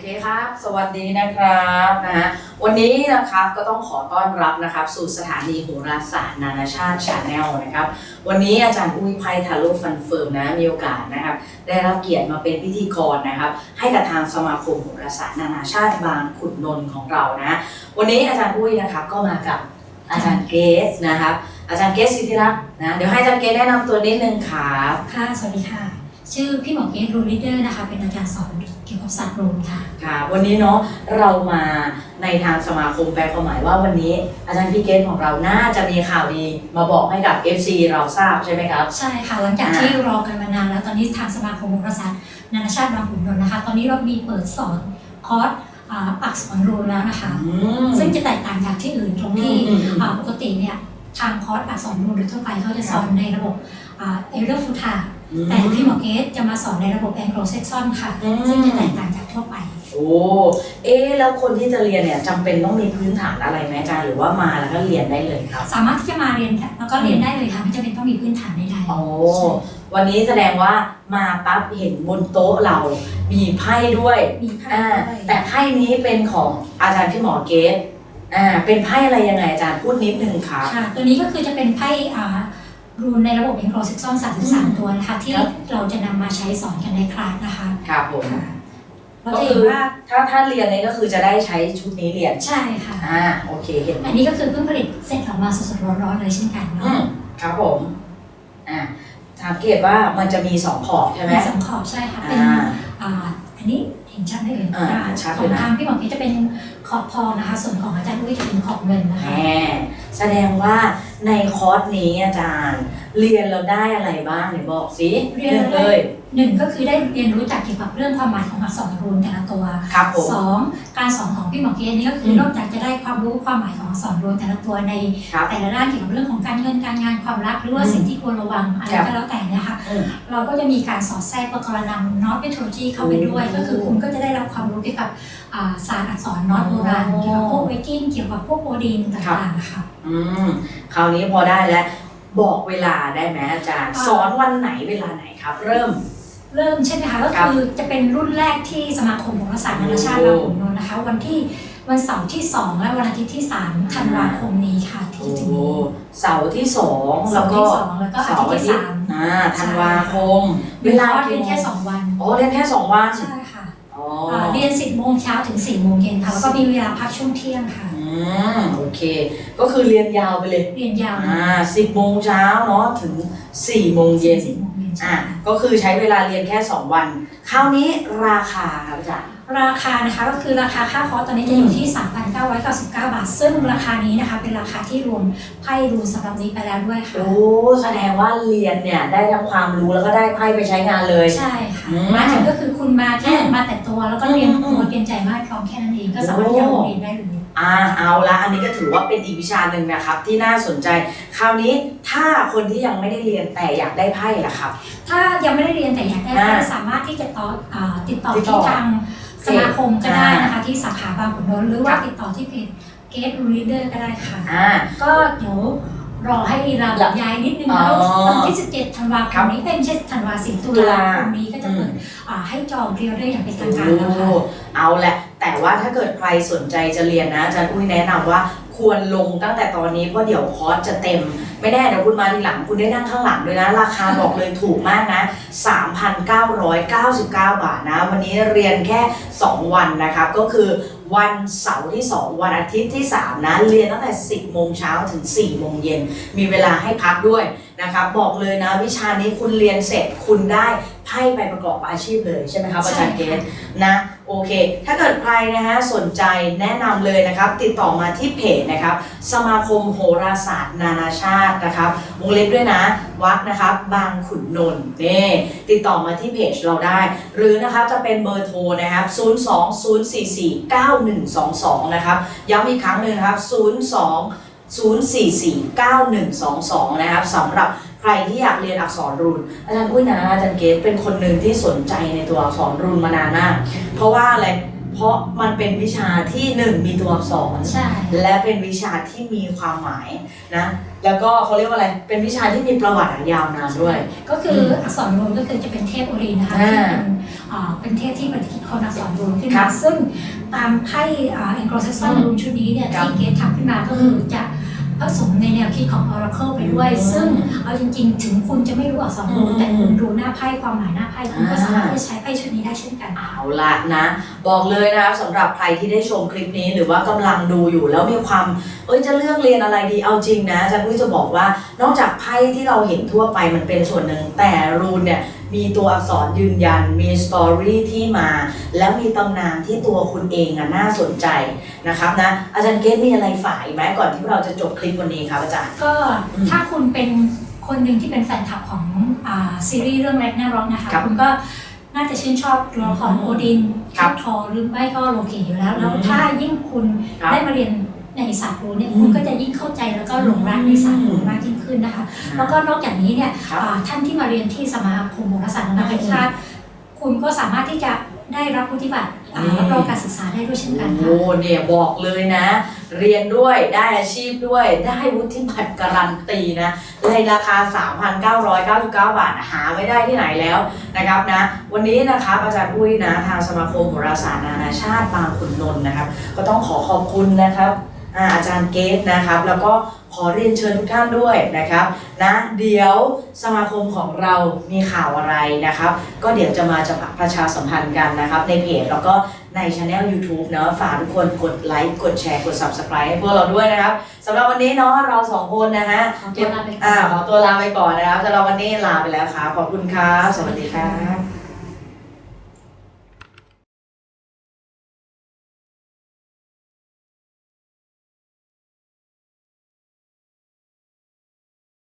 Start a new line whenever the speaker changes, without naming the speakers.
เคครับ สวัสดีนะครับนะฮะวันนี้นะครับก็ต้องขอต้อนรับนะครับ สู่สถานีโหราศาสตร์นานาชาติชาแนลนะครับ วันนี้อาจารย์อุ้ยไพทาโร่ฟันเฟิร์มนะมีโอกาสนะครับ ได้รับเกียรติมาเป็นพิธีกรนะครับ ให้กับทางสมาคมโหราศาสตร์นานาชาติบางขุนนนท์ของเรานะวันนี้อาจารย์อุ้ยนะครับก็มากับอาจารย์เกสนะครับ อาจารย์เกสสิทธิรักษ์นะเดี๋ยวให้อาจารย์เกสแนะนำตัวนิดนึงครับ
ค่ะสวัสดีค่ะ ชื่อพี่หมอเกตรูลิเดอร์นะคะ เป็นอาจารย์สอนเกี่ยวกับศาสตร์รูนค่ะ
ค่ะ วันนี้เนาะเรามาในทางสมาคมแปลความหมายว่าวันนี้อาจารย์พี่เกตของเราน่าจะมีข่าวดีมาบอกให้กับ FC เราทราบใช่ไหมครับ
ใช่ค่ะ หลังจาก
อ่า
ที่รอกันมานานแล้วตอนนี้ทางสมาคมโหราศาสตร์นานาชาติบางขุนนนท์นะคะ ตอนนี้เรามีเปิดสอนคอร์สอ่าอักษรรูนแล้วนะคะ
อืม
ซึ่งจะแตกต่างจากที่อื่นตรงที่
อืมอืม
อ่าปกติเนี่ยทางคอร์สอักษรรูนโดยทั่วไปเขาจะสอนในระบบเอเรฟูทา แต่พี่หมอเกตจะมาสอนในระบบแองโกลเซกซอนค่ะ
อืม
ซึ่งจะแตกต่างจากทั่วไป
โอ้เอ๊ะแล้วคนที่จะเรียนเนี่ยจำเป็นต้องมีพื้นฐานอะไรไหมอาจารย์หรือว่ามาแล้วก็เรียนได้เลยครับ
สามารถที่จะมาเรียนแล้วก็เรียนได้เลยค่ะไม่จำเป็นต้องมีพื้นฐานใดๆ
โอ้
ใช่
วันนี้แสดงว่ามาปั๊บเห็นบนโต๊ะเรามีไพ่ด้วย
มีไพ่
อ่า
ด้วย
แต่ไพ่นี้เป็นของอาจารย์พี่หมอเกตอ่าเป็นไพ่อะไรยังไงอาจารย์พูดนิดนึงครับ
ค่ะ ตัวนี้ก็คือจะเป็นไพ่อ่า รูนในระบบเอ็นโครซิกซอน33 ตัวนะคะ ที่
ครับ
เราจะนำมาใช้สอนกันในคลาสนะคะ
ครับผม
ค่ะเรา
ก็
จะ
คื
เห็น
อ
ว่า
ถ้าถ้าเรียนเนี่ยก็คือจะได้ใช้ชุดนี้เรียน
ใช่ค่ะ
อ่าโอเคเห็น
อันนี้ก็คือเพิ่งผลิตเสร็จออกมาสดๆร้อนๆเลยเช่นกัน
อื
เนาะ
มครับผมอ่าสังเกตว่ามันจะมีสองขอบใช่ไหม
มีสองขอบใช่ค่ะเป็น
อ่า
อ่าอันนี้เห็นชัดไหมเอ่ย
อ่า
อ่า
ชัด
ข
เล
อยง
นะ
ทางพี่หมอกี้จะเป็นขอบทองนะคะ ส่วนของอาจารย์อุ้ยจะเป็นขอบเงินนะ
แห
คะ
มแสดงว่า ในคอร์สนี้อาจารย์ เรียนเราได้อะไรบ้างไหนบอกสิ
เรียน
หนึ่งเลย
หนึ่งก็คือได้เรียนรู้จักเกี่ยวกับเรื่องความหมายของอักษรรูนแต่ละตัว
ครับผม
สองการสอนของพี่หมอเกณนี่ก็คืออ
ม
นอกจากจะได้ความรู้ความหมายของอักษรรวมแต่ละตัวใน
ครับ
แต่ละด้านเกี่ยวกับเรื่องของการเงินการงานความรักหรือว่า
อืม
สิ่งที่ควรระวังอะไร
ครับ
ก็แล้วแต่เนะคะ
อืม
เราก็จะมีการสอดแทรกประกรณำนอตเมโทรจีเข้าไปด้วย
อืม
ก็คือคุณก็จะได้รับความรู้เกี่ยวกับอ่าศาสตร์อักษรนอตโบราณ
อ๋อ
เกี่ยวกับพวกไวกิ้งเกี่ยวกับพวกโอดีนต่างๆค่ะ
อืมคราวนี้พอได้แล้ว บอกเวลาได้ไหมอาจารย์
อ่า
สอนวันไหนเวลาไหนครับ เริ่ม
เริ่มใช่ไหมคะก็
ครับ
คือจะเป็นรุ่นแรกที่สมาคมโหราศาสตร์นานาชาติ
โอ้
บางขุนนนท์นะคะ วันที่วันเสาร์ที่ 2 และวันอาทิตย์ที่3ธันวาคมนี้ค่ะ ที่
โอ้
จะถึงนี้
เสาร์ที่สอง
เสา
แล้ว
ร์
ก็
ที่สองแล้วก็อาทิตย์ที่สาม
อ่าธันวาคม เว
เวลา
ลา
เรี
กี่
ยน
โม
แค่
ง
สองวัน
อ๋อเรียนแค่สองวัน
ใช่ค่ะ
อ๋อ
อ่าเรียน 10โมงเช้าถึง4โมงเย็นค่ะแล้วก็มีเวลาพักช่วงเที่ยงค่ะ
อื มโอเค ก็คือเรียนยาวไปเลย
เรียนยาว
อ่าสิบโมงเช้าเนาะถึงสี่โมงเย็น
สิบโมงเย็นใช่
อะ
ค่ะ
ก็คือใช้เวลาเรียนแค่2วัน คราวนี้ราคาครับอาจารย์
ราคานะคะก็คือราคาค่าคอร์สตอนนี้จะอยู่ที่ 3,999 บาท ซึ่งราคานี้นะคะเป็นราคาที่รวมไพ่รูนสำหรับนี้ไปแล้วด้วยค่ะ
โอ้แสดงว่าเรียนเนี่ยได้ทั้งความรู้แล้วก็ได้ไพ่ไปใช้งานเลย
ใช่ค่ะ
อืม
มาถึงก็คือคุณมาแค่
อืม
มาแต่ตัวแล้วก็เรียน
อืม
ตัวเรียนใจมากพร้อมแค่นั้นเองก็สามารถที่จะลงเรียนได้เลย
อ่าเอาละอันนี้ก็ถือว่าเป็นอีกวิชาหนึ่งนะครับที่น่าสนใจ คราวนี้ถ้าคนที่ยังไม่ได้เรียนแต่อยากได้ไพ่ล่ะครับ
ถ้ายังไม่ได้เรียนแต่อยากได้
อ่า
ก็สามารถที่จะต่ออ่าติดต่อ
ติดต่อ
ที่ทาง สมาคมก็ได้
อ่าน
นะคะที่สาขาบางขุนนนท์หรือว่า
ครับ
ติดต่อที่เพจ Gate Reader ก็ได้ค่ะ
อ่า
ก็เดี๋ยวรอให้เรา
หลัง
ย้ายนิดนึง
อ๋อ
แล้ววันที่ 17ธันวาค
ครั
ม
บ
นี้เป็นเช่นธันวาสิงตุ
ตุ
ลา
ลา
คมนี้ก็จะเปิดอ่าให้จองเรียลได้อย่างเป็นทางการ
โอ้
แล้วค่ะ
เอาแหละ แต่ว่าถ้าเกิดใครสนใจจะเรียนนะอาจารย์อุ้ยแนะนำว่าควรลงตั้งแต่ตอนนี้เพราะเดี๋ยวคอร์สจะเต็ม ไม่แน่เดี๋ยวคุณมาทีหลังคุณได้นั่งข้างหลังด้วยนะ ราคาบอกเลยถูกมากนะ 3,999 บาทนะ วันนี้เรียนแค่ 2 วันนะครับ ก็คือวันเสาร์ที่ 2 วันอาทิตย์ที่ 3 นะ เรียนตั้งแต่ 10 โมงเช้าถึง 4 โมงเย็น มีเวลาให้พักด้วยนะครับบอกเลยนะวิชานี้คุณเรียนเสร็จคุณได้ไพ่ไปประกอบอาชีพเลยใช่ไหมครับอาจารย์เกณฑ์นะ โอเค ถ้าเกิดใครนะฮะสนใจแนะนำเลยนะครับ ติดต่อมาที่เพจนะครับ สมาคมโหราศาสตร์ นานาชาตินะครับวงเล็บด้วยนะ วัดนะครับ บางขุนนนท์นี่ติดต่อมาที่เพจเราได้ หรือนะครับจะเป็นเบอร์โทรนะครับ 020449122 นะครับ ย้ำอีกครั้งหนึ่งนะครับ 02 0449122 นะครับสำหรับ ใครที่อยากเรียนอักษรรูนอาจารย์อุ้ยนะอาจารย์เกตเป็นคนหนึ่งที่สนใจในตัวอักษรรูนมานานมาก เพราะว่าอะไรพเพราะมันเป็นวิชาที่หนึ่งมีตัวอักษร
ใช่
และเป็นวิชาที่มีความหมายนะแล้วก็เขาเรียกว่าอะไร เป็นวิชาที่มีประวัติอันยาวนานด้วย
ก็คืออ
ม
อักษรรูนก็คือจะเป็นเทพโอรินนะคะ
อ่า
ที่เป็นอ่าเป็นเทพที่ปฏิคิดคนอักษรรูนขึ้น
ครั
มา
บ
ซึ่งตามไพ่แองโกลเซซอน
อืม
รูนชุดนี้เนี่ย
ครับ
ที่เกตทำขึ้นมาก็คือจะ ผสมในแนวคิดของ Oracle ไปด้วย
อืม
ซึ่งเอาจริงๆ ถึงคุณจะไม่รู้อักษรรูน
อืม
แต่คุณดูหน้าไพ่ความหมายหน้าไพ่คุณก็
อ่า
สามารถที่จะใช้ไพ่ชุดนี้ได้เช่นกัน
เอาละนะ บอกเลยนะครับสำหรับใครที่ได้ชมคลิปนี้หรือว่ากำลังดูอยู่แล้วมีความ เอ้ยจะเลือกเรียนอะไรดีเอาจริงนะอาจารย์พุ้ยจะบอกว่านอกจากไพ่ที่เราเห็นทั่วไปมันเป็นส่วนหนึ่งแต่รูนเนี่ย มีตัวอักษรยืนยัน มีสตอรี่ที่มา แล้วมีตำนานที่ตัวคุณเองอะน่าสนใจนะครับนะ อาจารย์เกตมีอะไรฝ่ายไหมก่อนที่เราจะจบคลิปวันนี้ครับอาจารย์
ก็
อืม
ถ้าคุณเป็นคนหนึ่งที่เป็นแฟนคลับของอ่าซีรีส์เรื่องแรกแนร็อกนะคะ
ครับ
คุณก็น่าจะชื่นชอบตัวละครโอดิน
ครับ
ทอหรือไม่ก็โลเกอยู่แล้ว แล้ว
อืม
ถ้ายิ่งคุณ
ครับ
ได้มาเรียน ในศาสตร์รูนเนี่ย
อืม
คุณก็จะยิ่งเข้าใจแล้วก็หลงรักในศาสตร์รูนมากยิ่งขึ้นนะคะ แล้วก็นอกจากนี้เนี่ย
ครับ
อ่าท่านที่มาเรียนที่สมาคมโหราศาสตร์นานาชาติคุณก็สามารถที่จะได้รับวุฒิบัตรอ่า
นี่
รับรองการศึกษาได้ด้วยเช่นกันค่ะ
โอ้เนี่ยบอกเลยนะ เรียนด้วยได้อาชีพด้วยได้วุฒิบัตรการันตีนะในราคา 3,999 บาทหาไม่ได้ที่ไหนแล้วนะครับนะ วันนี้นะครับอาจารย์อุ้ยนะ ทางสมาคมโหราศาสตร์นานาชาติบางขุนนนท์นะครับ ก็ต้องขอขอบคุณนะครับ อ่าอาจารย์เกตนะครับ แล้วก็ขอเรียนเชิญทุกท่านด้วยนะครับนะเดี๋ยวสมาคมของเรามีข่าวอะไรนะครับ ก็เดี๋ยวจะมาจะประชาสัมพันธ์กันนะครับ ในเพจแล้วก็ในช anel YouTube เนาะฝากทุกคนกดไลค์กดแชร์กด Subscribe ให้พวกเราด้วยนะครับสำหรับวันนี้เนาะเราสองคนนะฮะ
ขอตัวลาไปก่อน
อ่าขอตัวลาไปก่อนนะครับสำหรับวันนี้ลาไปแล้วครับขอบคุณครับสวัสดีครับ